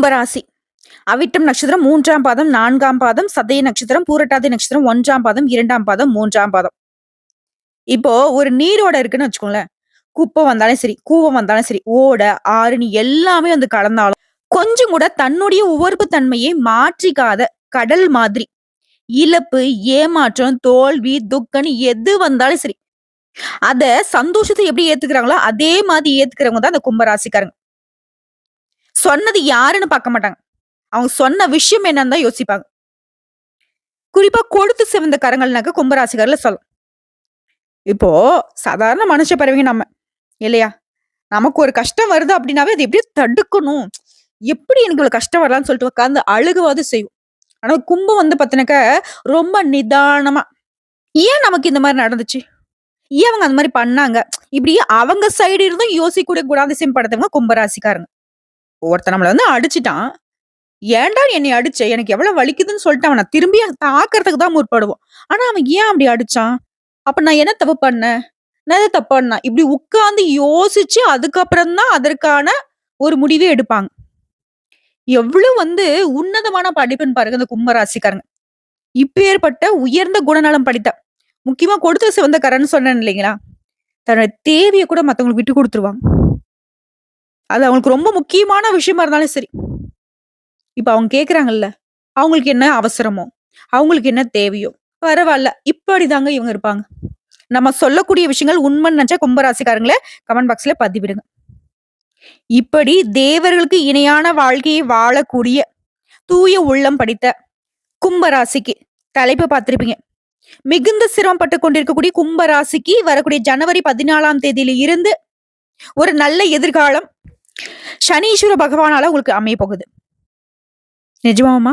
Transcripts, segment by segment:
கும்பராசி. அவிட்டம் நட்சத்திரம் மூன்றாம் பாதம் நான்காம் பாதம் சதய நட்சத்திரம் பூரட்டாதி நட்சத்திரம் ஒன்றாம் பாதம் இரண்டாம் பாதம் மூன்றாம் பாதம். இப்போ ஒரு நீரோட இருக்குன்னு வச்சுக்கோங்களேன். குப்பை வந்தாலும் சரி கூவம் வந்தாலும் சரி ஓட ஆறுனி எல்லாமே வந்து கலந்தாலும் கொஞ்சம் கூட தன்னுடைய உவர்ப்பு தன்மையை மாற்றிக்காத கடல் மாதிரி. இழப்பு ஏமாற்றம் தோல்வி துக்கன்னு எது வந்தாலும் சரி அத சந்தோஷத்தை எப்படி ஏத்துக்கிறாங்களோ அதே மாதிரி ஏத்துக்கிறவங்க தான் அந்த கும்பராசிக்காரங்க. சொன்னது யாருன்னு பார்க்க மாட்டாங்க. அவங்க சொன்ன விஷயம் என்னன்னு தான் யோசிப்பாங்க. குறிப்பா கொடுத்து சிவந்த கரங்கள்னாக்க கும்பராசிகர்ல சொல்லும் இப்போ சாதாரண மனுஷ பறவைங்க நம்ம இல்லையா? நமக்கு ஒரு கஷ்டம் வருது அப்படின்னாவே அது எப்படியோ தடுக்கணும். எப்படி எனக்கு இவ்வளவு கஷ்டம் வரலாம்னு சொல்லிட்டு உட்காந்து அழுகுவாது செய்யும் ஆனா கும்பம் வந்து பார்த்தினாக்க ரொம்ப நிதானமா ஏன் நமக்கு இந்த மாதிரி நடந்துச்சு? ஏன் அவங்க அந்த மாதிரி பண்ணாங்க? இப்படி அவங்க சைடு இருந்தும் யோசிக்க குணாதிசயம் படுத்தவங்க கும்பராசிக்காரங்க. ஒருத்தன் நம்மளை வந்து அடிச்சிட்டான். ஏன்டா என்னை அடிச்ச? எனக்கு எவ்வளவு வலிக்குதுன்னு சொல்லிட்டு அவனை திரும்பி தாக்குறதுக்கு தான் முற்படுவோம். ஆனா அவன் ஏன் அப்படி அடிச்சான்? அப்ப நான் என்ன தப்பு பண்ணேன்? நான் எதை தப்பு பண்ணா இப்படி உட்கார்ந்து யோசிச்சு அதுக்கப்புறம் தான் அதற்கான ஒரு முடிவே எடுப்பாங்க. எவ்வளவு வந்து உன்னதமான படிப்புன்னு பாருங்க இந்த கும்பராசிக்காரங்க. இப்பேற்பட்ட உயர்ந்த குணநலம் படித்த முக்கியமா கொடுத்த சிவந்த கரன்னு சொன்னேன் இல்லைங்களா? தன்னோட தேவையை கூட மத்தவங்களுக்கு விட்டு கொடுத்துருவாங்க. அது அவங்களுக்கு ரொம்ப முக்கியமான விஷயமா இருந்தாலும் சரி. இப்போ அவங்க கேட்குறாங்கல்ல அவங்களுக்கு என்ன அவசரமோ அவங்களுக்கு என்ன தேவையோ பரவாயில்ல இப்படி தாங்க இவங்க இருப்பாங்க. நம்ம சொல்லக்கூடிய விஷயங்கள் உண்மைன்னு நினச்சா கும்பராசிக்காரங்களை கமெண்ட் பாக்ஸ்ல பதிவிடுங்க. இப்படி தேவர்களுக்கு இணையான வாழ்க்கையை வாழக்கூடிய தூய உள்ளம் படித்த கும்பராசிக்கு தலைப்பு பார்த்திருப்பீங்க. மிகுந்த சிரமப்பட்டு கொண்டிருக்கக்கூடிய கும்பராசிக்கு வரக்கூடிய ஜனவரி பதினாலாம் தேதியில இருந்து ஒரு நல்ல எதிர்காலம் சனீஸ்வர பகவானால உங்களுக்கு அமைய போகுது. நிஜமாமா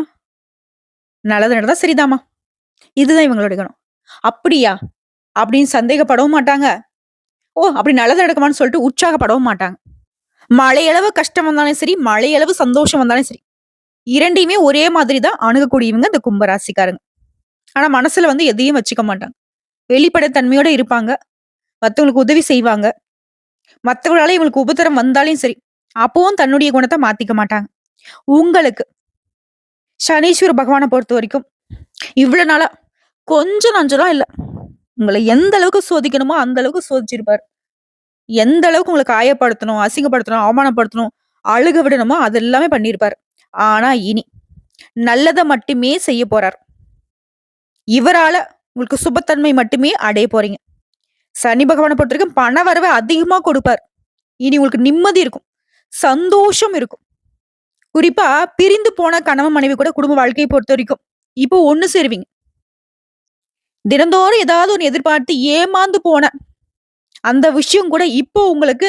நல்லது நடந்தா சரிதாம்மா. இதுதான் இவங்களோட குணம். அப்படியா? அப்படின்னு சந்தேகப்படவும் மாட்டாங்க. ஓ அப்படி நல்லது நடக்குமான்னு சொல்லிட்டு உற்சாகப்படவும் மாட்டாங்க. மழையளவு கஷ்டம் வந்தாலும் சரி மழையளவு சந்தோஷம் வந்தாலும் சரி இரண்டையுமே ஒரே மாதிரி தான் அணுகக்கூடியவங்க இந்த கும்பராசிக்காரங்க. ஆனா மனசுல வந்து எதையும் வச்சுக்க மாட்டாங்க. வெளிப்படைத்தன்மையோட இருப்பாங்க. மற்றவங்களுக்கு உதவி செய்வாங்க. மத்தவங்களால இவங்களுக்கு உபத்திரம் வந்தாலும் சரி அப்பவும் தன்னுடைய குணத்தை மாத்திக்க மாட்டாங்க. உங்களுக்கு சனீஸ்வர பகவானை பொறுத்த வரைக்கும் இவ்வளவு நாளா கொஞ்சம் நஞ்சலாம் இல்ல. உங்களை எந்த அளவுக்கு சோதிக்கணுமோ அந்த அளவுக்கு சோதிச்சிருப்பாரு. எந்த அளவுக்கு உங்களை காயப்படுத்தணும் அசிங்கப்படுத்தணும் அவமானப்படுத்தணும் அழுக விடணுமோ அது எல்லாமே பண்ணியிருப்பார் ஆனா இனி நல்லதை மட்டுமே செய்ய போறார். இவரால உங்களுக்கு சுபத்தன்மை மட்டுமே அடைய போறீங்க. சனி பகவானை பொறுத்த வரைக்கும் பண வரவை அதிகமா கொடுப்பார். இனி உங்களுக்கு நிம்மதி இருக்கும். சந்தோஷம் இருக்கும். குறிப்பா பிரிந்து போன கணவன் மனைவி கூட குடும்ப வாழ்க்கையை பொறுத்த வரைக்கும் இப்போ ஒண்ணு சேருவீங்க. தினந்தோறும் ஏதாவது ஒன்று எதிர்பார்த்து ஏமாந்து போன அந்த விஷயம் கூட இப்போ உங்களுக்கு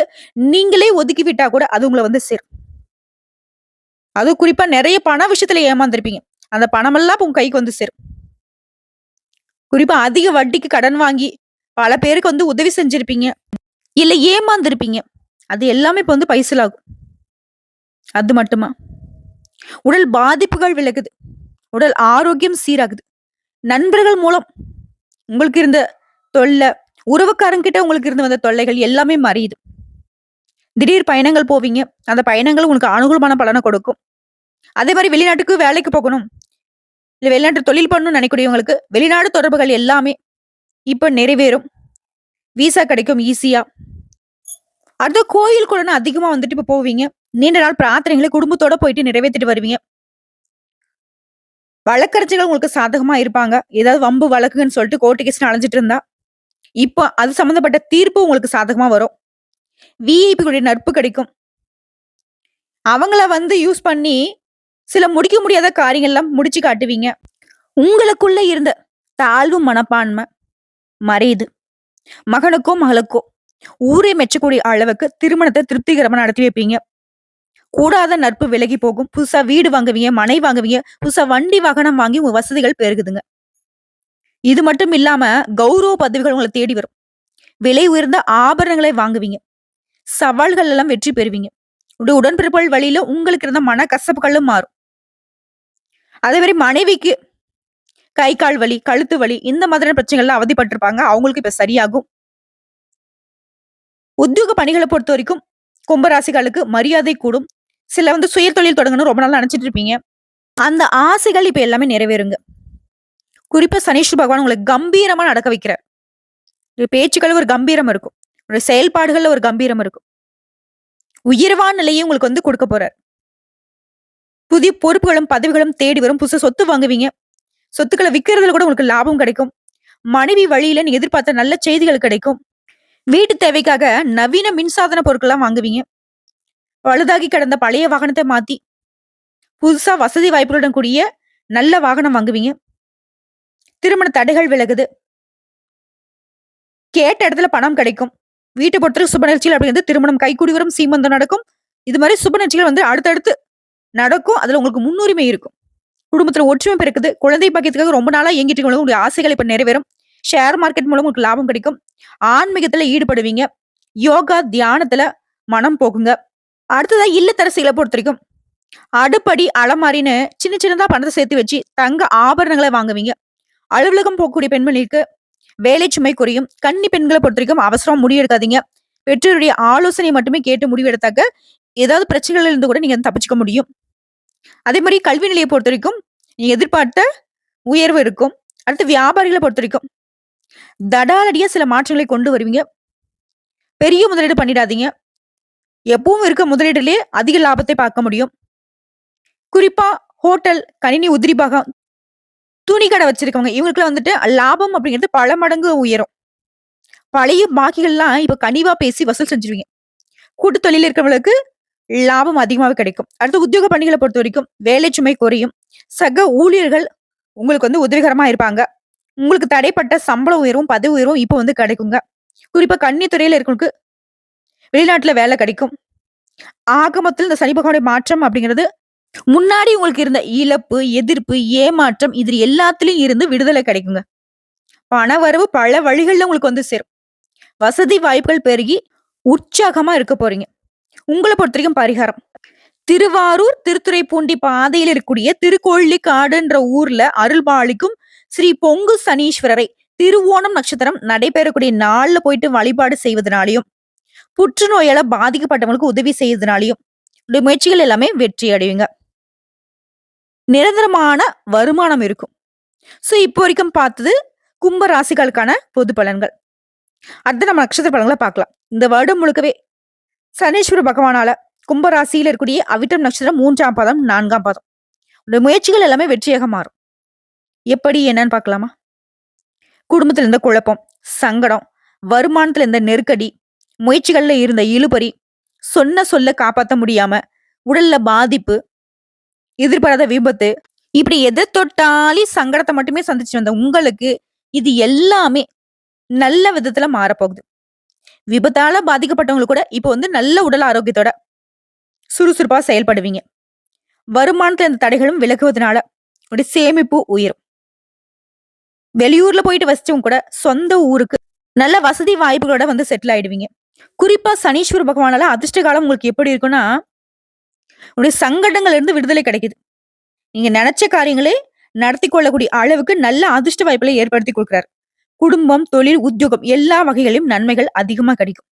நீங்களே ஒதுக்கி விட்டா கூட அது உங்களை வந்து சேரும். அது குறிப்பா நிறைய பண விஷயத்துல ஏமாந்துருப்பீங்க. அந்த பணமெல்லாம் உங்க கைக்கு வந்து சேரும். குறிப்பா அதிக வட்டிக்கு கடன் வாங்கி பல பேருக்கு வந்து உதவி செஞ்சிருப்பீங்க. இல்ல ஏமாந்துருப்பீங்க. அது எல்லாமே இப்போ வந்து பைசலாகும் அது மட்டுமா? உடல் பாதிப்புகள் விலகுது. உடல் ஆரோக்கியம் சீராகுது. நண்பர்கள் மூலம் உங்களுக்கு இருந்த தொல்லை உறவுக்காரங்கிட்ட உங்களுக்கு இருந்து வந்த தொல்லைகள் எல்லாமே மறையுது திடீர் பயணங்கள் போவீங்க. அந்த பயணங்கள் உங்களுக்கு அனுகூலமான பலனை கொடுக்கும். அதே மாதிரி வெளிநாட்டுக்கு வேலைக்கு போகணும். இல்லை வெளிநாட்டு தொழில் பண்ணணும்னு நினைக்கக்கூடியவங்களுக்கு வெளிநாடு தொடர்புகள் எல்லாமே இப்போ நிறைவேறும். வீசா கிடைக்கும் ஈஸியாக அடுத்த கோயில் கூட அதிகமா வந்துட்டு இப்ப போவீங்க. நீண்ட நாள் பிரார்த்தனைகளை குடும்பத்தோட போயிட்டு நிறைவேற்றிட்டு வருவீங்க. வழக்கறிஞர்கள் உங்களுக்கு சாதகமா இருப்பாங்க. ஏதாவது வம்பு வழக்குன்னு சொல்லிட்டு கோர்ட்டு கேஸ் அலைஞ்சிட்டு இருந்தா இப்போ அது சம்மந்தப்பட்ட தீர்ப்பு உங்களுக்கு சாதகமா வரும். விஐபிகளுடைய நட்பு கிடைக்கும். அவங்கள வந்து யூஸ் பண்ணி சில முடிக்க முடியாத காரியங்கள்லாம் முடிச்சு காட்டுவீங்க. உங்களுக்குள்ள இருந்த தாழ்வு மனப்பான்மை மறையுது மகனுக்கோ மகளுக்கோ. ஊரே மெச்சக்கூடிய அளவுக்கு திருமணத்தை திருப்திகரமா நடத்தி வைப்பீங்க. கூடாத நட்பு விலகி போகும். புதுசா வீடு வாங்குவீங்க மனை வாங்குவீங்க புதுசா வண்டி வாகனம் வாங்கி உங்க வசதிகள் பெருகுதுங்க. இது மட்டும் இல்லாம கௌரவ பதவிகள் உங்களை தேடி வரும். விலை உயர்ந்த ஆபரணங்களை வாங்குவீங்க. சவால்கள் எல்லாம் வெற்றி பெறுவீங்க. உடன்பிறப்புகள் வழியில உங்களுக்கு இருந்த மன கசப்புகளும் மாறும். அதே மாதிரி மனைவிக்கு கை கால் வலி கழுத்து வலி இந்த மாதிரியான பிரச்சனைகள்லாம் அவதிப்பட்டிருப்பாங்க. அவங்களுக்கு இப்ப சரியாகும். உத்தியோக பணிகளை பொறுத்த வரைக்கும் கும்பராசிகளுக்கு மரியாதை கூடும். சில வந்து சுய தொழில் தொடங்கணும் ரொம்ப நாள் நினைச்சிட்டு இருப்பீங்க. அந்த ஆசைகள் இப்ப எல்லாமே நிறைவேறுங்க. குறிப்பா சனீஸ்வர பகவான் உங்களை கம்பீரமா நடக்க வைக்கிறார். பேச்சுக்கள் ஒரு கம்பீரம் இருக்கும். உங்களுடைய செயல்பாடுகள்ல ஒரு கம்பீரம் இருக்கும். உயர்வான நிலையை உங்களுக்கு வந்து கொடுக்க போறார். புதிய பொறுப்புகளும் பதவிகளும் தேடி வரும். புதுசு சொத்து வாங்குவீங்க. சொத்துக்களை விற்கிறதுல கூட உங்களுக்கு லாபம் கிடைக்கும். மனைவி வழியில நீங்க எதிர்பார்த்த நல்ல செய்திகள் கிடைக்கும். வீட்டு தேவைக்காக நவீன மின்சாதன பொருட்கள்லாம் வாங்குவீங்க. பழுதாகி கிடந்த பழைய வாகனத்தை மாத்தி புதுசா வசதி வாய்ப்புகளுடன் கூடிய நல்ல வாகனம் வாங்குவீங்க. திருமண தடைகள் விலகுது. கேட்ட இடத்துல பணம் கிடைக்கும். வீட்டை பொறுத்தவரை சுப நிகழ்ச்சிகள் அப்படிங்கிறது திருமணம் கைக்கூடி வரும் சீமந்தம் நடக்கும். இது மாதிரி சுப நிகழ்ச்சிகள் வந்து அடுத்தடுத்து நடக்கும். அதுல உங்களுக்கு முன்னுரிமை இருக்கும். குடும்பத்துல ஒற்றுமை பிறக்குது. குழந்தை பாக்கியத்துக்காக ரொம்ப நாளா இயங்கிட்டு உங்களுடைய ஆசைகள் இப்ப நிறைவேறும். ஷேர் மார்க்கெட் மூலம் உங்களுக்கு லாபம் கிடைக்கும். ஆன்மீகத்துல ஈடுபடுவீங்க. யோகா தியானத்துல மனம் போகுங்க. அடுத்ததா இல்லத்தரசிகளை பொறுத்த வரைக்கும். அடுப்படி அலமாரின்னு சின்ன சின்னதா பணத்தை சேர்த்து வச்சு தங்க ஆபரணங்களை வாங்குவீங்க. அலுவலகம் போகக்கூடிய பெண்மணிக்கு வேலை சுமை குறையும். கன்னி பெண்களை பொறுத்த வரைக்கும் அவசரம் முடிவெடுக்காதீங்க பெற்றோருடைய ஆலோசனை மட்டுமே கேட்டு முடிவெடுத்தாக்க ஏதாவது பிரச்சனைகள் இருந்து கூட நீங்க தப்பிச்சுக்க முடியும். அதே மாதிரி கல்வி நிலையை பொறுத்த வரைக்கும் நீங்க எதிர்பார்த்த உயர்வு இருக்கும். அடுத்து வியாபாரிகளை பொறுத்த வரைக்கும் தடாலடியா சில மாற்றங்களை கொண்டு வருவீங்க. பெரிய முதலீடு பண்ணிடாதீங்க. எப்பவும் இருக்க முதலீடுலயே அதிக லாபத்தை பார்க்க முடியும். குறிப்பா ஹோட்டல் கணினி உதிரி பாகம் துணி கடை வச்சிருக்கவங்க இவங்களுக்குலாம் வந்துட்டு லாபம் அப்படிங்கிறது பல மடங்கு உயரும். பழைய பாக்கிகள்லாம் இப்ப கனிவா பேசி வசூல் செஞ்சிருவீங்க. கூட்டு தொழில் இருக்கிறவங்களுக்கு லாபம் அதிகமாக கிடைக்கும். அடுத்து உத்தியோக பணிகளை பொறுத்த வரைக்கும் வேலை சுமை குறையும். சக ஊழியர்கள் உங்களுக்கு வந்து உதவிகரமா இருப்பாங்க. உங்களுக்கு தடைப்பட்ட சம்பள உயர்வும் பதவி உயர்வும் இப்போ வந்து கிடைக்குங்க. குறிப்பா கன்னித்துறையில இருக்கவங்களுக்கு வெளிநாட்டுல வேலை கிடைக்கும். ஆகமத்தில் இந்த சனி பகவானுடைய மாற்றம் அப்படிங்கிறது முன்னாடி உங்களுக்கு இருந்த இழப்பு எதிர்ப்பு ஏமாற்றம் இது எல்லாத்துலயும் இருந்து விடுதலை கிடைக்குங்க. பண வரவு பல வழிகள்ல உங்களுக்கு வந்து சேரும். வசதி வாய்ப்புகள் பெருகி உற்சாகமா இருக்க போறீங்க. உங்களை பொறுத்த வரைக்கும் பரிகாரம். திருவாரூர் திருத்துறைப்பூண்டி பாதையில் இருக்கக்கூடிய திருக்கோள்ளிக்காடுன்ற ஊர்ல அருள்பாளிக்கும் ஸ்ரீ பொங்கு சனீஸ்வரரை திருவோணம் நட்சத்திரம் நடைபெறக்கூடிய நாள்ல போயிட்டு வழிபாடு செய்வதனாலையும் புற்றுநோயால பாதிக்கப்பட்டவங்களுக்கு உதவி செய்வதனாலையும் முயற்சிகள் எல்லாமே வெற்றி அடைவீங்க நிரந்தரமான வருமானம் இருக்கும். ஸோ இப்போ வரைக்கும் பார்த்தது கும்ப ராசிகளுக்கான பொது பலன்கள். அடுத்து நம்ம நட்சத்திர பலன்களை பார்க்கலாம். இந்த வருடம் முழுக்கவே சனீஸ்வர பகவானால கும்பராசியில் இருக்கக்கூடிய அவிட்டம் நட்சத்திரம் மூன்றாம் பாதம் நான்காம் பாதம். முயற்சிகள் எல்லாமே வெற்றியாக மாறும். எப்படி என்னன்னு பார்க்கலாமா? குடும்பத்துல இருந்த குழப்பம் சங்கடம் வருமானத்துல இருந்த நெருக்கடி முயற்சிகள்ல இருந்த இழுபறி சொன்ன சொல்ல காப்பாத்த முடியாம உடல்ல பாதிப்பு எதிர்பாராத விபத்து இப்படி எதை தொட்டாலும் சங்கடத்தை மட்டுமே சந்திச்சு வந்த உங்களுக்கு இது எல்லாமே நல்ல விதத்துல மாறப்போகுது. விபத்தால பாதிக்கப்பட்டவங்களுக்கு கூட இப்போ வந்து நல்ல உடல் ஆரோக்கியத்தோட சுறுசுறுப்பா செயல்படுவீங்க. வருமானத்துல இந்த தடைகளும் விலகுவதனால உடைய சேமிப்பு உயரும். வெளியூர்ல போயிட்டு வசிச்சவங்க கூட சொந்த ஊருக்கு நல்ல வசதி வாய்ப்புகளோட வந்து செட்டில் ஆயிடுவீங்க. குறிப்பா சனீஸ்வர பகவானால அதிர்ஷ்ட காலம் உங்களுக்கு எப்படி இருக்குன்னா உங்களுடைய சங்கடங்கள்ல இருந்து விடுதலை கிடைக்குது. நீங்க நினைச்ச காரியங்களே நடத்தி கொள்ளக்கூடிய அளவுக்கு நல்ல அதிர்ஷ்ட வாய்ப்புகளை ஏற்படுத்தி கொடுக்குறாரு. குடும்பம் தொழில் உத்தியோகம் எல்லா வகைகளிலும் நன்மைகள் அதிகமா கிடைக்கும்.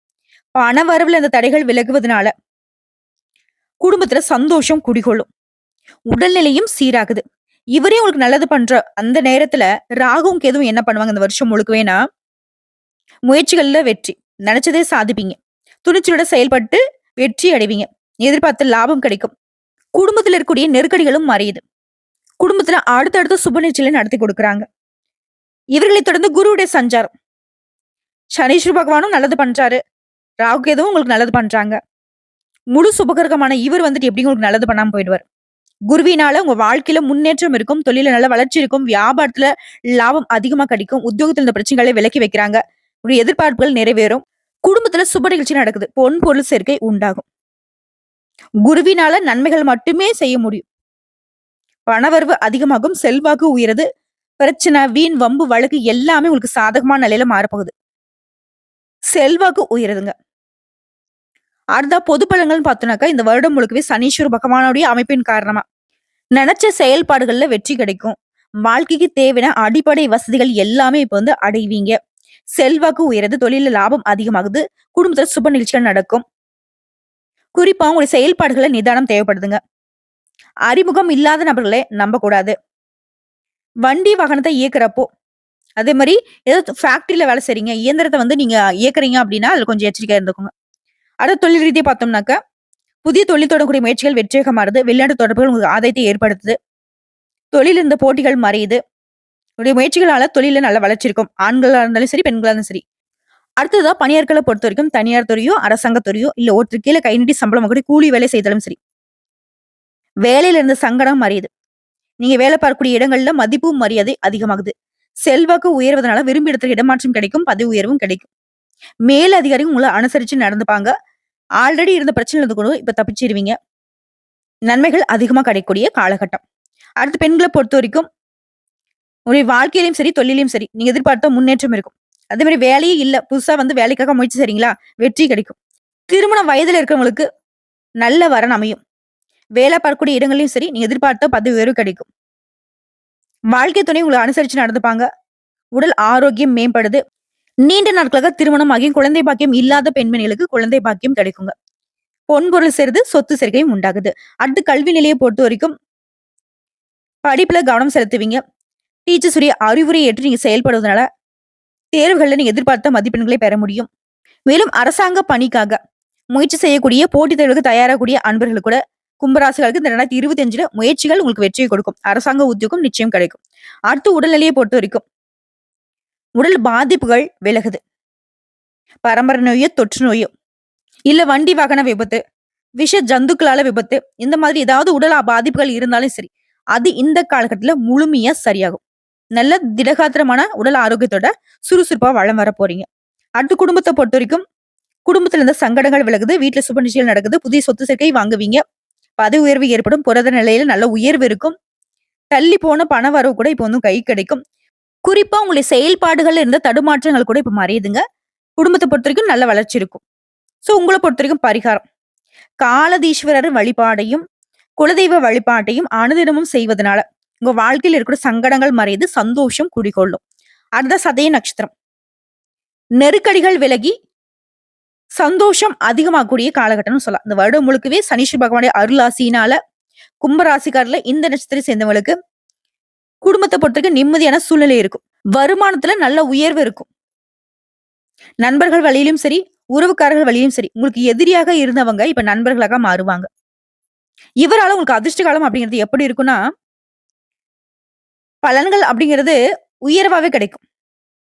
பண வரவுல இந்த தடைகள் விலகுவதனால குடும்பத்துல சந்தோஷம் குடிகொள்ளும். உடல்நிலையும் சீராகுது. இவரே உங்களுக்கு நல்லது பண்ற அந்த நேரத்துல ராகுவும் கேதுவும் என்ன பண்ணுவாங்க? இந்த வருஷம் முழுக்கவேனா முயற்சிகள்ல வெற்றி. நினைச்சதே சாதிப்பீங்க. துணிச்சலோட செயல்பட்டு வெற்றி அடைவீங்க. எதிர்பார்த்த லாபம் கிடைக்கும். குடும்பத்துல இருக்கக்கூடிய நெருக்கடிகளும் மறையுது குடும்பத்துல அடுத்தடுத்த சுப நிகழ்ச்சிகளை நடத்தி கொடுக்குறாங்க. இவர்களை தொடர்ந்து குருவுடைய சஞ்சாரம். சனீஸ்வர பகவானும் நல்லது பண்றாரு. ராகு கேதுவும் உங்களுக்கு நல்லது பண்றாங்க. முழு சுபகரகமான இவர் வந்துட்டு எப்படி உங்களுக்கு நல்லது பண்ணாம போயிடுவார்? குருவினால உங்க வாழ்க்கையில முன்னேற்றம் இருக்கும் தொழில நல்ல வளர்ச்சி இருக்கும் வியாபாரத்துல லாபம் அதிகமா கிடைக்கும் உத்தியோகத்துல இந்த பிரச்சனைகளை விலக்கி வைக்கிறாங்க. உங்களுடைய எதிர்பார்ப்புகள் நிறைவேறும். குடும்பத்துல சுப நிகழ்ச்சி நடக்குது. பொன் பொருள் சேர்க்கை உண்டாகும். குருவினால நன்மைகள் மட்டுமே செய்ய முடியும். பணவரவு அதிகமாகும் செல்வாக்கு உயருது. பிரச்சனை வீண் வம்பு வழக்கு எல்லாமே உங்களுக்கு சாதகமான நிலையில மாறப்போகுது. செல்வாக்கு உயருதுங்க. அடுத்த பொது பலங்கள்னு பார்த்தோம்னாக்கா இந்த வருடம் முழுக்கவே சனீஸ்வர பகவானுடைய அமைப்பின் காரணமா நினைச்ச செயல்பாடுகள்ல வெற்றி கிடைக்கும் வாழ்க்கைக்கு தேவையான அடிப்படை வசதிகள் எல்லாமே இப்ப வந்து அடைவீங்க செல்வாக்கு உயருது தொழில லாபம் அதிகமாகுது குடும்பத்துல சுப நிகழ்ச்சிகள் நடக்கும் குறிப்பா உங்களுடைய செயல்பாடுகளை நிதானம் தேவைப்படுதுங்க. அறிமுகம் இல்லாத நபர்களே நம்பக்கூடாது. வண்டி வாகனத்தை இயக்குறப்போ, அதே மாதிரி ஏதோ ஃபேக்டரியில வேலை செய்றீங்க, இயந்திரத்தை வந்து நீங்க இயக்குறீங்க அப்படின்னா அதுல கொஞ்சம் எச்சரிக்கையா இருந்துக்கோங்க. அடுத்த தொழில் ரீதியை பார்த்தோம்னாக்க, புதிய தொழில் தொடங்கக்கூடிய முயற்சிகள் வெற்றிகரமானது வெளிநாட்டு தொடர்புகள் உங்களுக்கு ஆதாயத்தை ஏற்படுத்துது. தொழில் இருந்த போட்டிகள் மறையுது. உங்களுடைய முயற்சிகளால தொழில நல்ல வளர்ச்சி இருக்கும். ஆண்களா இருந்தாலும் சரி, பெண்களாக இருந்தாலும் சரி. அடுத்ததா பணியாட்களை பொறுத்த வரைக்கும் தனியார் துறையோ, அரசாங்க துறையோ, இல்ல ஒருத்தர் கீழ கை நீட்டி சம்பளம் கூட கூலி வேலை செய்தாலும் சரி. வேலையில இருந்த சங்கடம் மறையுது. நீங்க வேலை பார்க்கக்கூடிய இடங்கள்ல மதிப்பும் மரியாதை அதிகமாகுது. செல்வாக்கு உயர்வதனால விரும்பிய இடத்துக்கு இடமாற்றம் கிடைக்கும். பதவி உயர்வும் கிடைக்கும். மேல் அதிகாரிகள் உங்களை அனுசரிச்சு நடந்துப்பாங்க. ஆல்ரெடி இருந்த பிரச்சனை இருந்து கூட இப்ப தப்பிச்சிருவீங்க. நன்மைகள் அதிகமா கிடைக்கக்கூடிய காலகட்டம். அடுத்து பெண்கள பொறுத்தவரைக்கும் உங்களுடைய வாழ்க்கையிலும் சரி, தொழிலையும் சரி, நீங்க எதிர்பார்த்த முன்னேற்றம் இருக்கும். அதே மாதிரி வேலையே இல்ல. புதுசா வந்து வேலைக்காக முயற்சி சரிங்களா வெற்றி கிடைக்கும். திருமண வயதுல இருக்கிறவங்களுக்கு நல்ல வரன் அமையும். வேலை பார்க்கக்கூடிய இடங்கள்லயும் சரி, நீங்க எதிர்பார்த்த பதவி உயர்வு கிடைக்கும். வாழ்க்கை துணை உங்களை அனுசரிச்சு நடந்துப்பாங்க. உடல் ஆரோக்கியம் மேம்படுது. நீண்ட நாட்களாக திருமணம் ஆகியும் குழந்தை பாக்கியம் இல்லாத பெண்மணிகளுக்கு குழந்தை பாக்கியம் கிடைக்குங்க. பொன் சேர்ந்து சொத்து சேர்க்கையும் உண்டாகுது. அடுத்து கல்வி நிலையை பொறுத்த வரைக்கும் படிப்புல கவனம் செலுத்துவீங்க. டீச்சர்ஸ் உடைய அறிவுரை ஏற்று நீங்க செயல்படுவதனால, தேர்வுகளில் நீங்க எதிர்பார்த்த மதிப்பெண்களை பெற முடியும். மேலும் அரசாங்க பணிக்காக முயற்சி செய்யக்கூடிய போட்டித் தேர்வுக்கு தயாராகக்கூடிய அன்பர்கள் கூட கும்பராசிகளுக்கு இந்த 2025ல முயற்சிகள் உங்களுக்கு வெற்றியை கொடுக்கும். அரசாங்க உத்தியோகம் நிச்சயம் கிடைக்கும். அடுத்து உடல்நிலையை பொறுத்தவரைக்கும் உடல் பாதிப்புகள் விலகுது. பரம்பரை நோயோ, தொற்று நோயோ, இல்ல வண்டி வாகன விபத்து, விஷ ஜந்துக்களால விபத்து, இந்த மாதிரி ஏதாவது உடல் பாதிப்புகள் இருந்தாலும் சரி, அது இந்த காலகட்டத்தில் முழுமையா சரியாகும். நல்ல திடகாத்திரமான உடல் ஆரோக்கியத்தோட சுறுசுறுப்பா வலம் வர போறீங்க. அடுத்து பொறுத்த வரைக்கும் குடும்பத்துல இருந்த சங்கடங்கள் விலகுது. வீட்டில் சுப நிச்சயம் நடக்குது. புதிய சொத்து சேர்க்கை வாங்குவீங்க. பதவி உயர்வு ஏற்படும். புரத நிலையில நல்ல உயர்வு இருக்கும். தள்ளி போன பண வரவு கூட இப்போ வந்து கை கிடைக்கும். குறிப்பா உங்களுடைய செயல்பாடுகள்ல இருந்த தடுமாற்றங்கள் கூட இப்ப மறையுதுங்க. குடும்பத்தை பொறுத்த வரைக்கும் நல்ல வளர்ச்சி இருக்கும். சோ பொறுத்த வரைக்கும் பரிகாரம். காலதீஸ்வரர் வழிபாடையும், குலதெய்வ வழிபாட்டையும் அனுதினமும் செய்வதனால, உங்க வாழ்க்கையில் இருக்கிற சங்கடங்கள் மறையுது. சந்தோஷம் குடிகொள்ளும். அடுத்த சதய நட்சத்திரம். நெருக்கடிகள் விலகி சந்தோஷம் அதிகமாகக்கூடிய காலகட்டம்னு சொல்லலாம். இந்த வருடம் முழுக்கவே சனீஸ்வர பகவானுடைய அருளாசினால கும்பராசிக்காரர்ல இந்த நட்சத்திரம் சேர்ந்தவங்களுக்கு குடும்பத்தை பொறுத்தவரைக்கும் நிம்மதியான சூழ்நிலை இருக்கும். வருமானத்துல நல்ல உயர்வு இருக்கும். நண்பர்கள் வழியிலும் சரி, உறவுக்காரர்கள் வழியிலும் சரி, உங்களுக்கு எதிரியாக இருந்தவங்க இப்ப நண்பர்களாக மாறுவாங்க. இவரால உங்களுக்கு அதிர்ஷ்ட காலம் அப்படிங்கிறது எப்படி இருக்கும்னா பலன்கள் அப்படிங்கிறது உயர்வாவே கிடைக்கும்.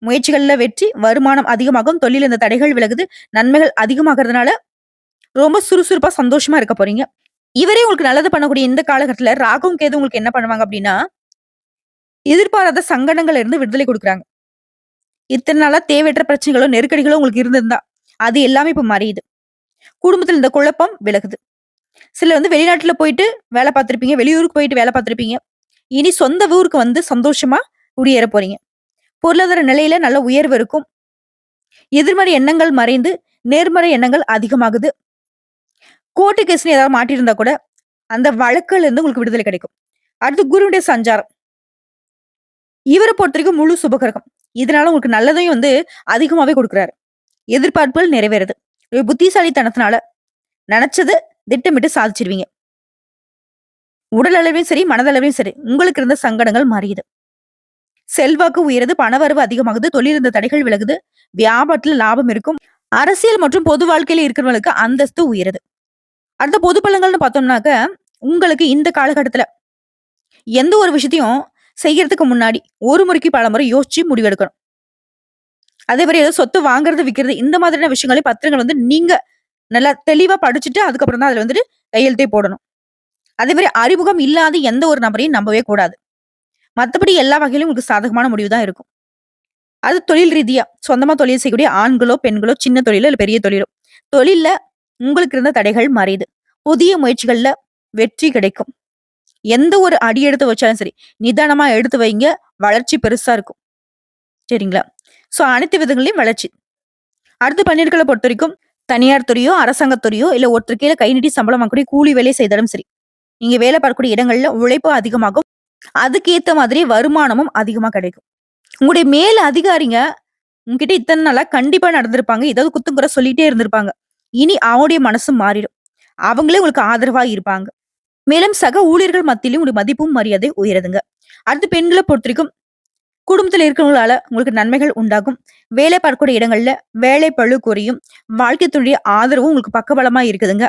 முயற்சிகள்ல வெற்றி, வருமானம் அதிகமாகும். தொழில் இந்த தடைகள் விலகுது. நன்மைகள் அதிகமாகிறதுனால ரொம்ப சுறுசுறுப்பா, சந்தோஷமா இருக்க போறீங்க. இவரே உங்களுக்கு நல்லது பண்ணக்கூடிய இந்த காலகட்டத்துல ராகுவும், கேது உங்களுக்கு என்ன பண்ணுவாங்க அப்படின்னா, எதிர்பாராத சங்கடங்கள்ல இருந்து விடுதலை கொடுக்குறாங்க இத்தனை நாளா தேவையற்ற பிரச்சனைகளோ, நெருக்கடிகளோ உங்களுக்கு இருந்திருந்தா, அது எல்லாமே இப்ப மறையுது. குடும்பத்துல இந்த குழப்பம் விலகுது. சில வந்து வெளிநாட்டுல போயிட்டு வேலை பார்த்திருப்பீங்க. வெளியூருக்கு போயிட்டு வேலை பார்த்திருப்பீங்க. இனி சொந்த ஊருக்கு வந்து சந்தோஷமா குடியேற போறீங்க. பொருளாதார நிலையில நல்ல உயர்வு இருக்கும். எதிர்மறை எண்ணங்கள் மறைந்து, நேர்மறை எண்ணங்கள் அதிகமாகுது. கோர்ட்டு கேஸ்ன்னு ஏதாவது மாட்டியிருந்தா கூட, அந்த வழக்குல இருந்து உங்களுக்கு விடுதலை கிடைக்கும். அடுத்து குருவுடைய சஞ்சாரம். இவரை பொறுத்தவரைக்கும் முழு சுபகிரகம். இதனால உங்களுக்கு நல்லதையும் வந்து அதிகமாவே கொடுக்குறாரு எதிர்பார்ப்புகள் நிறைவேறுது. புத்திசாலித்தனத்தினால நினைச்சது திட்டமிட்டு சாதிச்சிருவீங்க. உடல் அளவிலும் சரி, மனதளவிலும் சரி, உங்களுக்கு இருந்த சங்கடங்கள் மாறியுது செல்வாக்கு உயருது. பணவரவு அதிகமாகுது. தொழில் இருந்த தடைகள் விலகுது. வியாபாரத்துல லாபம் இருக்கும். அரசியல் மற்றும் பொது வாழ்க்கையில இருக்கிறவங்களுக்கு அந்தஸ்து உயருது. அடுத்த பொது பலங்கள்னு பார்த்தோம்னாக்க, உங்களுக்கு இந்த காலகட்டத்துல எந்த ஒரு விஷயத்தையும் செய்யறதுக்கு முன்னாடி ஒரு முறைக்கு பலமுறை யோசிச்சு முடிவெடுக்கணும். அதே மாதிரி ஏதோ சொத்து வாங்குறது, விக்கிறது இந்த மாதிரியான விஷயங்களை பத்திரங்கள் வந்து நீங்க நல்லா தெளிவா படிச்சுட்டு அதுக்கப்புறம் தான் அதுல வந்துட்டு கையெழுத்தே போடணும். அதே மாதிரி அறிமுகம் இல்லாத எந்த ஒரு நபரையும் நம்பவே கூடாது. மத்தபடி எல்லா வகையிலும் உங்களுக்கு சாதகமான முடிவு தான் இருக்கும். அது தொழில் ரீதியா சொந்தமா தொழில் செய்யக்கூடிய ஆண்களோ, பெண்களோ, சின்ன தொழிலோ இல்ல பெரிய தொழிலோ, தொழில்ல உங்களுக்கு இருந்த தடைகள் மறையுது. புதிய முயற்சிகள்ல வெற்றி கிடைக்கும். எந்த ஒரு அடி எடுத்து வச்சாலும் சரி, நிதானமா எடுத்து வைங்க. வளர்ச்சி பெருசா இருக்கும். சரிங்களா? சோ அனைத்து விதங்களையும் வளர்ச்சி. அடுத்து பன்னிருக்கலை பொறுத்த வரைக்கும் தனியார் துறையோ, அரசாங்கத்துறையோ இல்லை இல்ல ஒருத்தர் கீழே கை நீட்டி சம்பளம் வாங்கக்கூடிய கூலி வேலை செய்தாலும் சரி, நீங்க வேலை பார்க்கக்கூடிய இடங்கள்ல உழைப்பு அதிகமாகும். அதுக்கேத்த மாதிரி வருமானமும் அதிகமா கிடைக்கும். உங்களுடைய மேல அதிகாரிங்க உங்ககிட்ட இத்தனை நாளா கண்டிப்பா நடந்திருப்பாங்க. ஏதாவது குத்துங்குறை சொல்லிட்டே இருந்திருப்பாங்க. இனி அவங்களுடைய மனசு மாறிடும். அவங்களே உங்களுக்கு ஆதரவா இருப்பாங்க. மேலும் சக ஊழியர்கள் மத்தியிலும் உங்களுடைய மதிப்பும், மரியாதை உயருதுங்க. அடுத்து பெண்களை பொறுத்த வரைக்கும் குடும்பத்தில் இருக்கிறவங்களால உங்களுக்கு நன்மைகள் உண்டாகும். வேலை பார்க்கக்கூடிய இடங்கள்ல வேலை பளு குறையும். வாழ்க்கை ஆதரவும் உங்களுக்கு பக்கபலமா இருக்குதுங்க.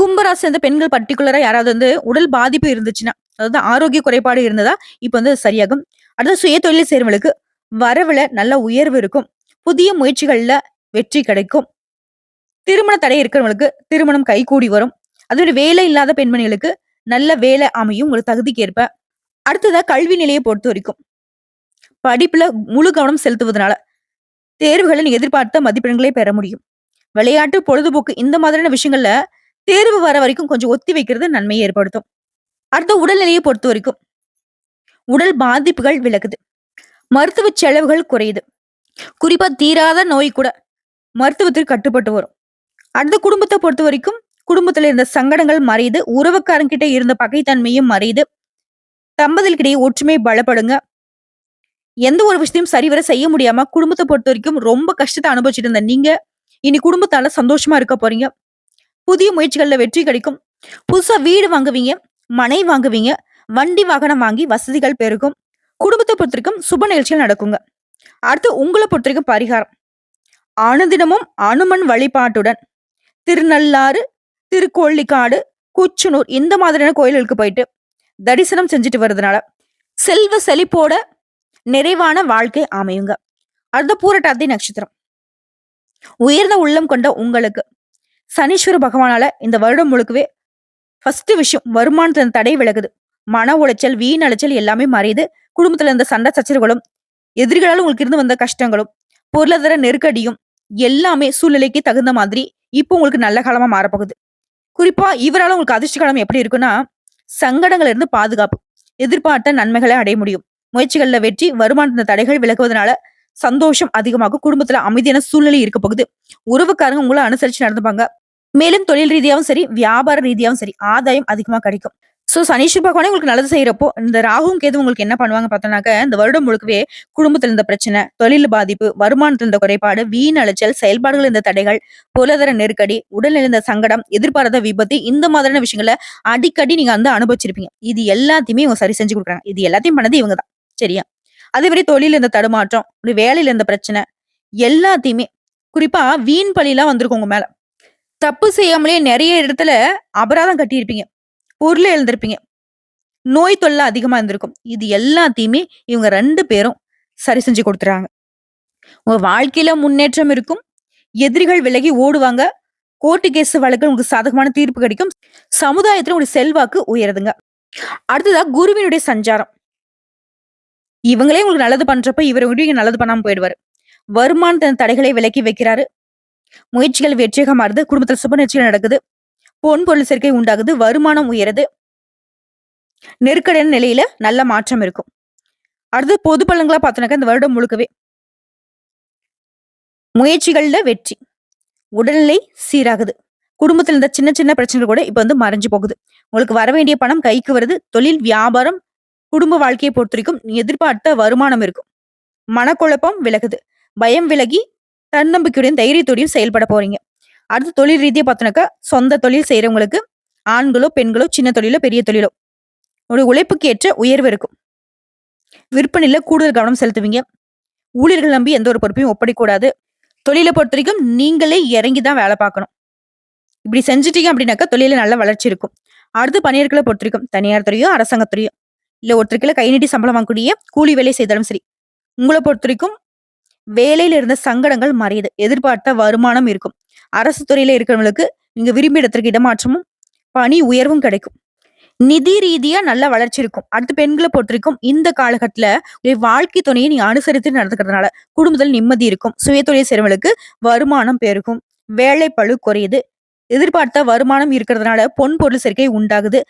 கும்பராசி சேர்ந்த பெண்கள் பர்ட்டிகுலரா யாராவது வந்து உடல் பாதிப்பு இருந்துச்சுன்னா, அதாவது ஆரோக்கிய குறைபாடு இருந்ததா, இப்ப வந்து சரியாகும். அடுத்து சுய தொழில் செய்யறவங்களுக்கு வரவுல நல்ல உயர்வு இருக்கும். புதிய முயற்சிகள்ல வெற்றி கிடைக்கும். திருமண தடை இருக்கிறவங்களுக்கு திருமணம் கைகூடி வரும். அதுமாரி வேலை இல்லாத பெண்மணிகளுக்கு நல்ல வேலை அமையும் ஒரு தகுதிக்கு ஏற்ப. அடுத்ததா கல்வி நிலையை பொறுத்த வரைக்கும் படிப்புல முழு கவனம் செலுத்துவதனால, தேர்வுகளின் எதிர்பார்த்த மதிப்பெண்களை பெற முடியும். விளையாட்டு, பொழுதுபோக்கு இந்த மாதிரியான விஷயங்கள்ல தேர்வு வர வரைக்கும் கொஞ்சம் ஒத்தி வைக்கிறது நன்மையை ஏற்படுத்தும். அடுத்த உடல்நிலையை பொறுத்த வரைக்கும் உடல் பாதிப்புகள் விலகுது. மருத்துவ செலவுகள் குறையுது. குறிப்பா தீராத நோய் கூட மருத்துவத்திற்கு கட்டுப்பட்டு வரும். அடுத்த குடும்பத்தை பொறுத்த வரைக்கும் குடும்பத்துல இருந்த சங்கடங்கள் மறையுது. உறவுக்காரங்கிட்ட இருந்த பகைத்தன்மையும் மறையுது. தம்பதிகளுக்கிடையே ஒற்றுமை பலப்படுங்க. எந்த ஒரு விஷயத்தையும் சரிவர செய்ய முடியாம பொறுத்த வரைக்கும் ரொம்ப கஷ்டத்தை அனுபவிச்சுட்டு இருந்த நீங்க, இனி குடும்பத்தால சந்தோஷமா இருக்க போறீங்க. புதிய முயற்சிகள்ல வெற்றி கிடைக்கும். புதுசா வீடு வாங்குவீங்க, மனை வாங்குவீங்க, வண்டி வாகனம் வாங்கி வசதிகள் பெருகும். குடும்பத்தை பொறுத்தவரைக்கும் சுப நிகழ்ச்சிகள் நடக்குங்க. அடுத்து உங்கள பொறுத்தவரைக்கும் பரிகாரம். அனுதினமும் அனுமன் வழிபாட்டுடன் திருநள்ளாறு, திருக்கோள்ளிக்காடு, குச்சனூர் இந்த மாதிரியான கோயில்களுக்கு போயிட்டு தரிசனம் செஞ்சுட்டு வர்றதுனால செல்வ செழிப்போட நிறைவான வாழ்க்கை அமையுங்க. அடுத்த பூரட்டாதி நட்சத்திரம். உயர்ந்த உள்ளம் கொண்ட உங்களுக்கு, சனீஸ்வர பகவானால இந்த வருடம் முழுக்கவே ஃபர்ஸ்ட் விஷயம் வருமானத்துல தடை விலகுது. மன உளைச்சல், வீண் அலைச்சல் எல்லாமே மறையுது. குடும்பத்துல இருந்த சண்டை சச்சரவுகளும், எதிரிகளால உங்களுக்கு இருந்து வந்த கஷ்டங்களும், பொருளாதார நெருக்கடியும் எல்லாமே சூழ்நிலைக்கு தகுந்த மாதிரி இப்போ உங்களுக்கு நல்ல காலமா மாறப்போகுது. குறிப்பா இவரால உங்களுக்கு அதிர்ஷ்ட காலம் எப்படி இருக்குன்னா, சங்கடங்கள்ல இருந்து பாதுகாப்பு. எதிர்பார்த்த நன்மைகளை அடைய முடியும். முயற்சிகள்ல வெற்றி, வருமானத்தின் தடைகள் விலகுவதனால சந்தோஷம் அதிகமாகும். குடும்பத்துல அமைதியான சூழ்நிலை இருக்க போகுது. உறவுக்காரங்க உங்களை அனுசரிச்சு நடந்துப்பாங்க. மேலும் தொழில் ரீதியாவும் சரி, வியாபார ரீதியாவும் சரி, ஆதாயம் அதிகமா கிடைக்கும். ஸோ சனீஸ்வர் பகவானே உங்களுக்கு நல்லது செய்யறப்போ இந்த ராகுவும் கேது உங்களுக்கு என்ன பண்ணுவாங்க பார்த்தோம்னாக்க, இந்த வருடம் முழுக்கவே குடும்பத்தில் இருந்த பிரச்சனை, தொழில் பாதிப்பு, வருமானத்தில் இருந்த குறைபாடு, வீண் அலைச்சல், செயல்பாடுகள் இருந்த தடைகள், பொருளாதார நெருக்கடி, உடல்நிலை இருந்த சங்கடம், எதிர்பாராத விபத்து இந்த மாதிரியான விஷயங்கள அடிக்கடி நீங்க வந்து அனுபவிச்சிருப்பீங்க. இது எல்லாத்தையுமே இவங்க சரி செஞ்சு கொடுக்குறாங்க இது எல்லாத்தையும் பண்ணது இவங்க தான். சரியா? அதே மாதிரி தொழில் இருந்த தடுமாற்றம், ஒரு வேலையில இருந்த பிரச்சனை, எல்லாத்தையுமே குறிப்பா வீண் பழிலாம் வந்திருக்கும் உங்க மேல. தப்பு செய்யாமலே நிறைய இடத்துல அபராதம் கட்டியிருப்பீங்க. பொருளே எழுந்திருப்பீங்க நோய் தொல்லை அதிகமா இருந்திருக்கும். இது எல்லாத்தையுமே இவங்க ரெண்டு பேரும் சரி செஞ்சு கொடுத்துறாங்க உங்க வாழ்க்கையில முன்னேற்றம் இருக்கும். எதிரிகள் விலகி ஓடுவாங்க. கோர்ட்டு கேஸ் வழக்கு உங்களுக்கு சாதகமான தீர்ப்பு கிடைக்கும். சமுதாயத்துல உங்களுடைய செல்வாக்கு உயருதுங்க. அடுத்ததா குருவினுடைய சஞ்சாரம். இவங்களே உங்களுக்கு நல்லது பண்றப்ப, இவர் விட நல்லது பண்ணாம போயிடுவாரு. வருமானத்தின் தடைகளை விலக்கி வைக்கிறாரு. முயற்சிகள் வெற்றியாக மாறுது. குடும்பத்தில் சுப நிகழ்ச்சிகள் நடக்குது. பொன் பொருள் சேர்க்கை உண்டாகுது. வருமானம் உயருது. நெருக்கடியான நிலையில நல்ல மாற்றம் இருக்கும். அடுத்து பொது பலன்களா பார்த்தோம்னாக்க, இந்த வருடம் முழுக்கவே முயற்சிகள்ல வெற்றி. உடல்நிலை சீராகுது. குடும்பத்தில் இருந்த சின்ன சின்ன பிரச்சனைகள் கூட இப்ப வந்து மறைஞ்சு போகுது. உங்களுக்கு வர வேண்டிய பணம் கைக்கு வருது. தொழில், வியாபாரம், குடும்ப வாழ்க்கையை பொறுத்த வரைக்கும் எதிர்பார்த்த வருமானம் இருக்கும். மனக்குழப்பம் விலகுது. பயம் விலகி தன்னம்பிக்கையுடன், தைரியத்தோடையும் செயல்பட போறீங்க. அடுத்து தொழில் ரீதியாக பார்த்தோனாக்கா சொந்த தொழில் செய்கிறவங்களுக்கு ஆண்களோ, பெண்களோ, சின்ன தொழிலோ, பெரிய தொழிலோ உங்களுடைய உழைப்புக்கு ஏற்ற உயர்வு இருக்கும். விற்பனையில் கூடுதல் கவனம் செலுத்துவீங்க. ஊழியர்கள் நம்பி எந்த ஒரு பொறுப்பையும் ஒப்பிடக்கூடாது தொழிலை பொறுத்த வரைக்கும் நீங்களே இறங்கி தான் வேலை பார்க்கணும். இப்படி செஞ்சுட்டீங்க அப்படின்னாக்கா, தொழிலில் நல்ல வளர்ச்சி இருக்கும். அடுத்து பணியர்களை பொறுத்த வரைக்கும் தனியார் துறையோ, அரசாங்கத்துறையோ இல்லை இல்ல கை நீட்டி சம்பளம் வாங்கக்கூடிய கூலி வேலை செய்தாலும் சரி, உங்களை பொறுத்த வரைக்கும் வேலையில இருந்த சங்கடங்கள் மறையுது. எதிர்பார்த்த வருமானம் இருக்கும். அரசு துறையில இருக்கிறவங்களுக்கு நீங்க விரும்பிய இடத்திற்கு இடமாற்றமும், பணி உயர்வும் கிடைக்கும். நிதி ரீதியா நல்ல வளர்ச்சி இருக்கும். அடுத்து பெண்களை பொறுத்திருக்கும் இந்த காலகட்டத்துல வாழ்க்கை துணையை நீங்க அனுசரித்து நடந்துக்கிறதுனால, குடும்பத்தில் நிம்மதி இருக்கும். சுயத்தொழில் செய்வங்களுக்கு வருமானம் பெருகும். வேலை பளு குறையுது. எதிர்பார்த்த வருமானம் இருக்கிறதுனால பொன் பொருள் சேர்க்கை உண்டாகுது.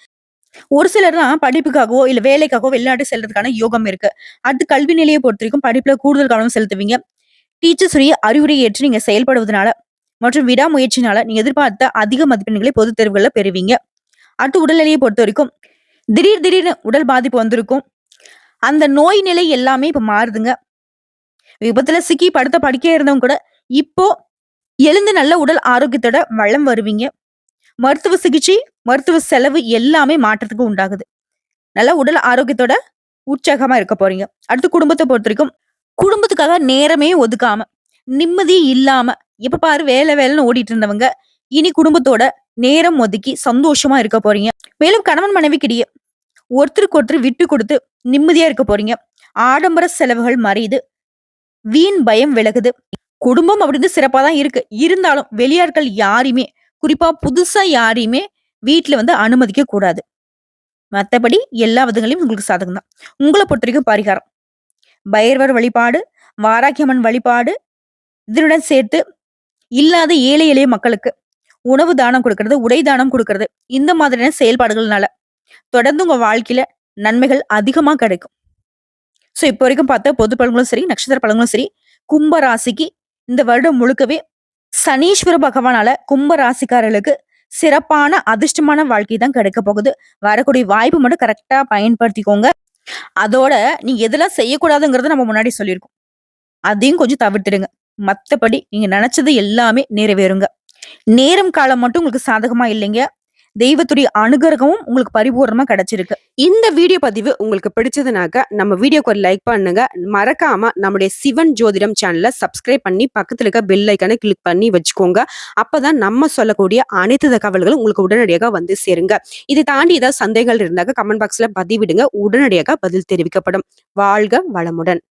ஒரு சிலர் தான் படிப்புக்காகவோ, இல்ல வேலைக்காகவோ வெளிநாட்டு செல்றதுக்கான யோகம் இருக்கு. அடுத்து கல்வி நிலையை பொறுத்த வரைக்கும் படிப்புல கூடுதல் கவனம் செலுத்துவீங்க. டீச்சர்ஸ் அறிவுரை ஏற்று நீங்க செயல்படுவதனால மற்றும் விடாமுயற்சினால நீங்க எதிர்பார்த்த அதிக மதிப்பெண்களை பொது தேர்வுகள்ல பெறுவீங்க. அடுத்து உடல்நிலையை பொறுத்தவரைக்கும் திடீர் திடீர்னு உடல் பாதிப்பு வந்திருக்கும். அந்த நோய் நிலை எல்லாமே இப்ப மாறுதுங்க. விபத்துல சிக்கி படுத்த படுக்கையா இருந்தவங்க கூட இப்போ எழுந்து நல்ல உடல் ஆரோக்கியத்தோட வளம் வருவீங்க. மருத்துவ சிகிச்சை மருத்துவ செலவு எல்லாமே மாற்றத்துக்கு உண்டாகுது நல்ல உடல் ஆரோக்கியத்தோட உற்சாகமா இருக்க போறீங்க அடுத்து குடும்பத்தை பொறுத்த வரைக்கும் குடும்பத்துக்காக நேரமே ஒதுக்காம நிம்மதி இல்லாம எப்ப பாரு வேலை வேலைன்னு ஓடிட்டு இருந்தவங்க இனி குடும்பத்தோட நேரம் ஒதுக்கி சந்தோஷமா இருக்க போறீங்க. மேலும் கணவன் மனைவிக்கிடையே ஒருத்தருக்கு ஒருத்தர் விட்டு கொடுத்து நிம்மதியா இருக்க போறீங்க. ஆடம்பர செலவுகள் மறையுது. வீண் பயம் விலகுது. குடும்பம் அப்படின்னு சிறப்பா தான் இருக்கு. இருந்தாலும் வெளியாட்கள் யாரையுமே குறிப்பா புதுசா யாரையுமே வீட்டுல வந்து அனுமதிக்க கூடாது. மற்றபடி எல்லா விதங்களையும் உங்களுக்கு சாதகம் தான். உங்களை பொறுத்த வரைக்கும் பரிகாரம். பைரவர் வழிபாடு வாராக்கியம்மன் வழிபாடு இதனுடன் சேர்த்து இல்லாத ஏழை எளிய மக்களுக்கு உணவு தானம் கொடுக்கறது உடை தானம் கொடுக்கறது. இந்த மாதிரியான செயல்பாடுகள்னால தொடர்ந்து உங்க வாழ்க்கையில நன்மைகள் அதிகமா கிடைக்கும். ஸோ இப்போ வரைக்கும் பார்த்தா பொது பழங்களும் சரி நட்சத்திர பழங்களும் சரி கும்ப ராசிக்கு இந்த வருடம் முழுக்கவே சனீஸ்வர பகவானால கும்ப ராசிக்காரர்களுக்கு சிறப்பான அதிர்ஷ்டமான வாழ்க்கை தான் கிடைக்க போகுது. வரக்கூடிய வாய்ப்பு மட்டும் கரெக்டா பயன்படுத்திக்கோங்க. அதோட நீ எதெல்லாம் செய்யக்கூடாதுங்கிறத நம்ம முன்னாடி சொல்லியிருக்கோம். அதையும் கொஞ்சம் தவிர்த்துடுங்க. மற்றபடி நீங்க நினைச்சது எல்லாமே நிறைவேறுங்க. நேரம் காலம் மட்டும் உங்களுக்கு சாதகமா இல்லைங்க. தெய்வத்துடைய அனுகிரகமும் உங்களுக்கு பரிபூர்ணமா கிடைச்சிருக்கு. இந்த வீடியோ பதிவு உங்களுக்கு பிடிச்சதுனாக்க நம்ம வீடியோக்கு ஒரு லைக் பண்ணுங்க. மறக்காம நம்முடைய சிவன் ஜோதிடம் சேனலை சப்ஸ்கிரைப் பண்ணி பக்கத்துல இருக்க பெல் ஐக்கனை கிளிக் பண்ணி வச்சுக்கோங்க. அப்பதான் நம்ம சொல்லக்கூடிய அனைத்து தகவல்களும் உங்களுக்கு உடனடியாக வந்து சேருங்க. இதை தாண்டி ஏதாவது சந்தேகங்கள் இருந்தாக்க கமெண்ட் பாக்ஸ்ல பதிவிடுங்க. உடனடியாக பதில் தெரிவிக்கப்படும். வாழ்க வளமுடன்.